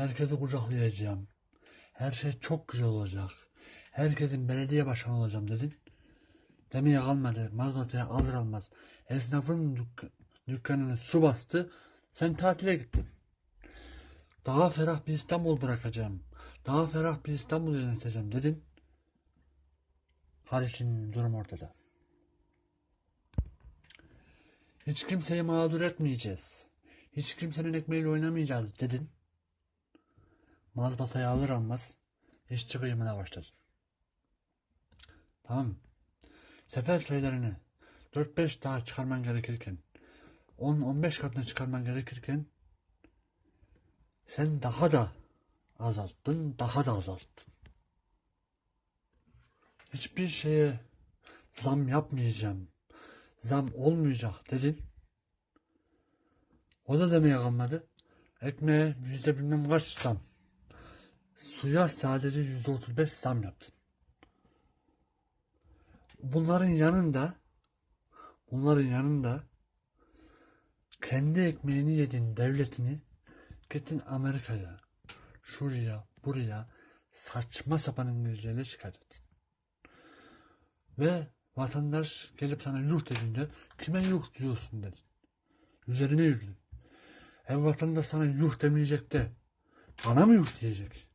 Herkesi kucaklayacağım. Her şey çok güzel olacak. Herkesin belediye başkanı olacağım dedin. Demeye kalmadı. Mazbataya alır almaz. Esnafın dük- dükkanını su bastı. Sen tatile gittin. Daha ferah bir İstanbul bırakacağım. Daha ferah bir İstanbul yöneteceğim dedin. Haliç'in durum ortada. Hiç kimseyi mağdur etmeyeceğiz. Hiç kimsenin ekmeğiyle oynamayacağız dedin. Mazbatayı alır almaz işçi kıyımına başladın. Tamam? Sefer sayılarını 4-5 daha çıkarman gerekirken 10-15 katına çıkarman gerekirken sen daha da azalttın, daha da azalttın. Hiçbir şeye zam yapmayacağım, zam olmayacak dedin. O da demeye kalmadı. Ekmeğe yüzde bilmem kaç zam. Suya sadece yüzde otuz beş zam yaptın. Bunların yanında bunların yanında kendi ekmeğini yedin devletini gittin Amerika'ya şuraya buraya saçma sapan İngilizceyle şikayet ettin. Ve vatandaş gelip sana yuh dediğinde kime yuh diyorsun dedin. Üzerine yürüdün. Ev vatandaş sana yuh demeyecek de bana mı yuh diyecek?